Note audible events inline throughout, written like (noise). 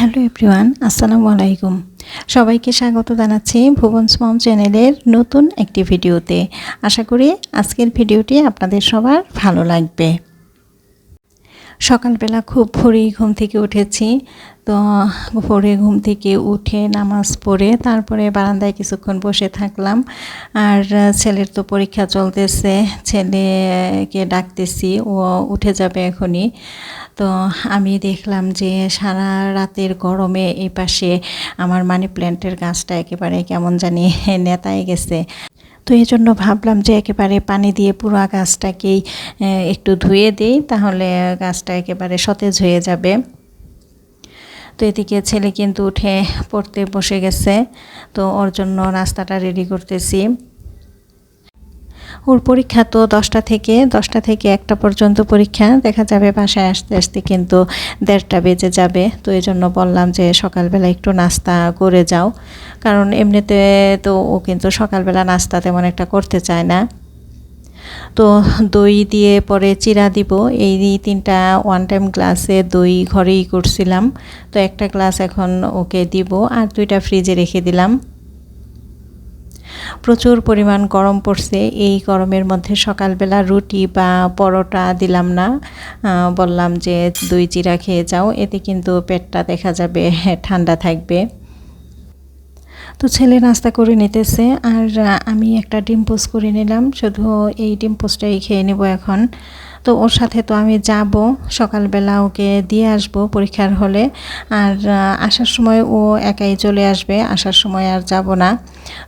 Hello everyone, আসসালামু আলাইকুম। সবাইকে স্বাগত জানাচ্ছি ভুবনস মম চ্যানেলের নতুন একটি ভিডিওতে। আশা করি আজকের ভিডিওটি আপনাদের সবার ভালো লাগবে। সকালবেলা খুব ভোরে ঘুম থেকে উঠেছি। তো ভোরে ঘুম থেকে উঠে নামাজ পড়ে তারপরে বারান্দায় কিছুক্ষণ বসে থাকলাম। আর ছেলের তো পরীক্ষা চলতেছে, ছেলেকে ডাকতেছি, ও উঠে যাবে এখনই। তো আমি দেখলাম যে সারা রাতের গরমে এই পাশে আমার মানি প্ল্যান্টের গাছটা একেবারে কেমন জানি (laughs) নেতায় গেছে। তো এই জন্য ভাবলাম যে একেবারে পানি দিয়ে পুরো গাছটাকেই একটু ধুয়ে দিই, তাহলে গাছটা একেবারে সতেজ হয়ে যাবে। তো এদিকে ছেলে কিন্তু উঠে পড়তে বসে গেছে। তো ওর জন্য রাস্তাটা রেডি করতেছি। ওর পরীক্ষা তো দশটা থেকে দশটা থেকে একটা পর্যন্ত পরীক্ষা। দেখা যাবে বাসায় আসতে আসতে কিন্তু দেড়টা বেজে যাবে। তো এই জন্য বললাম যে সকালবেলা একটু নাস্তা করে যাও। কারণ এমনিতে তো ও কিন্তু সকালবেলা নাস্তা তেমন একটা করতে চায় না। তো দই দিয়ে পরে চিরা দিব। এই তিনটা ওয়ান টাইম গ্লাসে দই ঘরেই করছিলাম। তো একটা গ্লাস এখন ওকে দিব। আর দুইটা ফ্রিজে রেখে দিলাম। প্রচুর পরিমাণ গরম পড়ছে। এই গরমের মধ্যে সকালবেলা রুটি বা পরোটা দিলাম না। বললাম যে দুই চিরা খেয়ে যাও, এতে কিন্তু পেটটা দেখা যাবে (laughs) ঠান্ডা থাকবে। তো ছেলে নাস্তা করে নিতেছে, আর আমি একটা ডিম পোস্ট করে নিলাম। শুধু এই ডিম পোস্টটাই খেয়ে নেব এখন। তো ওর সাথে তো আমি যাব, সকালবেলা ওকে দিয়ে আসব পরীক্ষার হলে। আর আসার সময় ও একাই চলে আসবে, আসার সময় আর যাব না।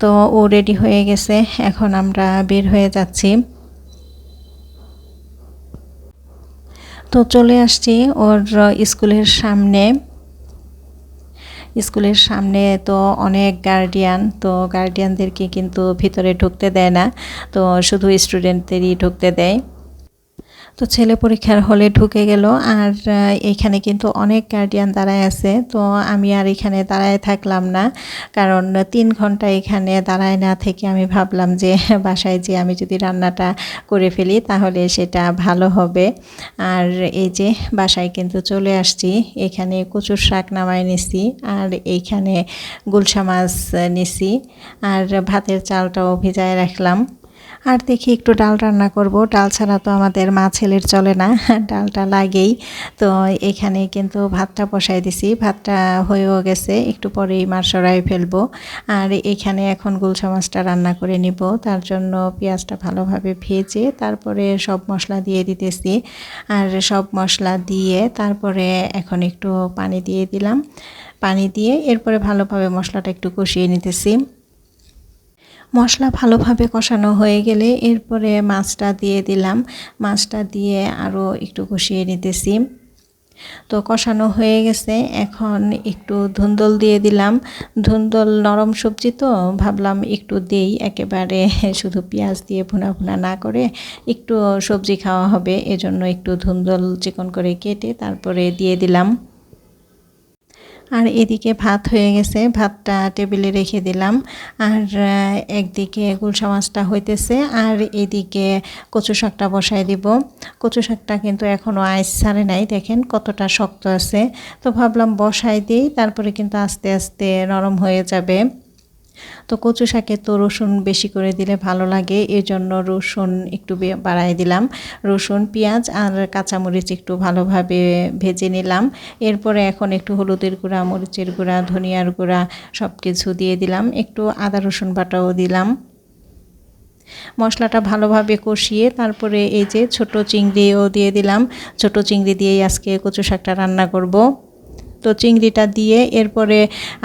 তো ও রেডি হয়ে গেছে, এখন আমরা বের হয়ে যাচ্ছি। তো চলে আসছি ওর স্কুলের সামনে। স্কুলের সামনে তো অনেক গার্ডিয়ান তো গার্ডিয়ানদেরকে কিন্তু ভিতরে ঢুকতে দেয় না। তো শুধু স্টুডেন্টদেরই ঢুকতে দেয়। তো ছেলে পরীক্ষার হলে ঢুকে গেল আর এখানে কিন্তু অনেক গার্ডিয়ান দাঁড়ায় আছে। তো আমি আর এখানে দাঁড়ায় থাকলাম না, কারণ তিন ঘণ্টা এখানে দাঁড়ায় না থেকে আমি ভাবলাম যে (laughs) বাসায় যে আমি যদি রান্নাটা করে ফেলি তাহলে সেটা ভালো হবে। আর এই যে বাসায় কিন্তু চলে আসছি, এখানে কচুর শাক নামায় নিছি আর এইখানে গুলশা মাছ নিছি। আর ভাতের চালটাও ভিজায় রাখলাম। আর দেখি একটু ডাল রান্না করব। ডাল ছাড়া তো আমাদের মা ছেলের চলে না, (laughs) ডালটা লাগেই। তো এখানে কিন্তু ভাতটা বসাই দিছি। ভাতটা হয়েও গেছে, একটু পরেই মার সরাই ফেলব। আর এখানে এখন গুলশা মাছটা রান্না করে নিব। তার জন্য পেঁয়াজটা ভালোভাবে ভেজে তারপরে সব মশলা দিয়ে দিতেছি। আর সব মশলা দিয়ে তারপরে এখন একটু পানি দিয়ে দিলাম। পানি দিয়ে এরপরে ভালোভাবে মশলাটা একটু কষিয়ে নিতেছি। মশলা ভালোভাবে কষানো হয়ে গেলে এরপরে মাছটা দিয়ে দিলাম। মাছটা দিয়ে আরও একটু কষিয়ে নিতেছি। তো কষানো হয়ে গেছে। এখন একটু ধুন্দল দিয়ে দিলাম। ধুন্দল নরম সবজি তো, ভাবলাম একটু দেই। একেবারে (laughs) শুধু পেঁয়াজ দিয়ে ভুনা ভুনা না করে একটু সবজি খাওয়া হবে। এজন্য একটু ধুন্দল চিকন করে কেটে তারপরে দিয়ে দিলাম। আর এদিকে ভাত হয়ে গেছে, ভাতটা টেবিলে রেখে দিলাম। আর একদিকে গুলশা মাছটা হইতেছে, আর এদিকে কচু শাকটা বসাই দিব। কচু শাকটা কিন্তু এখনও আইস ছাড়ে নাই, দেখেন কতটা শক্ত আছে। তো ভাবলাম বসাই দিই, তারপরে কিন্তু আস্তে আস্তে নরম হয়ে যাবে। তো কচু শাকে তো রসুন বেশি করে দিলে ভালো লাগে এই জন্য রসুন একটু বাড়াই দিলাম। রসুন, পেঁয়াজ আর কাঁচামরিচ একটু ভালোভাবে ভেজে নিলাম। এরপরে এখন একটু হলুদের গুঁড়া, মরিচের গুঁড়া, ধনিয়ার গুঁড়া সব কিছু দিয়ে দিলাম। একটু আদা রসুন বাটাও দিলাম। মশলাটা ভালোভাবে কষিয়ে তারপরে এই যে ছোট চিংড়িও দিয়ে দিলাম। ছোট চিংড়ি দিয়েই আজকে কচু শাকটা রান্না করব। তো চিংড়িটা দিয়ে এরপরে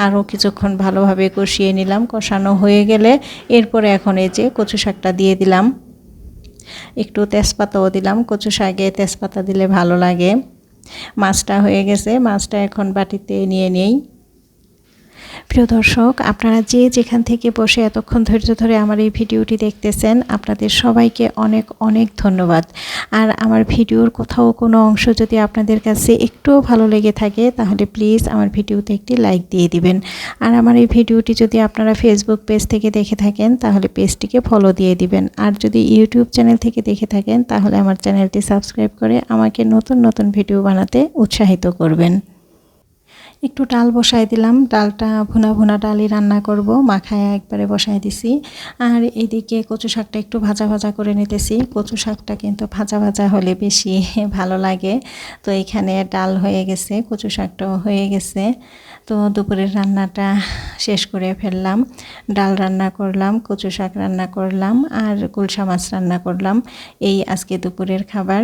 আরও কিছুক্ষণ ভালোভাবে কষিয়ে নিলাম। কষানো হয়ে গেলে এরপরে এখন এই যে কচু শাকটা দিয়ে দিলাম। একটু তেজপাতাও দিলাম। কচু শাকে তেজপাতা দিলে ভালো লাগে। মাছটা হয়ে গেছে। মাছটা এখন বাটিতে নিয়ে নেই। প্রিয় দর্শক, আপনারা যে যেখান থেকে বসে এতক্ষণ ধৈর্য ধরে আমার এই ভিডিওটি দেখতেছেন, আপনাদের সবাইকে অনেক অনেক ধন্যবাদ। আর আমার ভিডিওর কোথাও কোনো অংশ যদি আপনাদের কাছে একটুও ভালো লেগে থাকে, তাহলে প্লিজ আমার ভিডিওতে একটি লাইক দিয়ে দিবেন। আর আমার এই ভিডিওটি যদি আপনারা ফেসবুক পেজ থেকে দেখে থাকেন, তাহলে পেজটিকে ফলো দিয়ে দিবেন। আর যদি ইউটিউব চ্যানেল থেকে দেখে থাকেন, তাহলে আমার চ্যানেলটি সাবস্ক্রাইব করে আমাকে নতুন নতুন ভিডিও বানাতে উৎসাহিত করবেন। একটু ডাল বসাই দিলাম। ডালটা ভুনা ভুনা ডালই রান্না করব, মাখায় একবারে বসাই দিছি। আর এদিকে কচু শাকটা একটু ভাজা ভাজা করে নিতেছি। কচু শাকটা কিন্তু ভাজা ভাজা হলে বেশি (laughs) ভালো লাগে। তো এখানে ডাল হয়ে গেছে, কচু শাকটাও হয়ে গেছে। তো দুপুরের রান্নাটা শেষ করে ফেললাম। ডাল রান্না করলাম, কচু শাক রান্না করলাম, আর গুলশা মাছ রান্না করলাম। এই আজকে দুপুরের খাবার।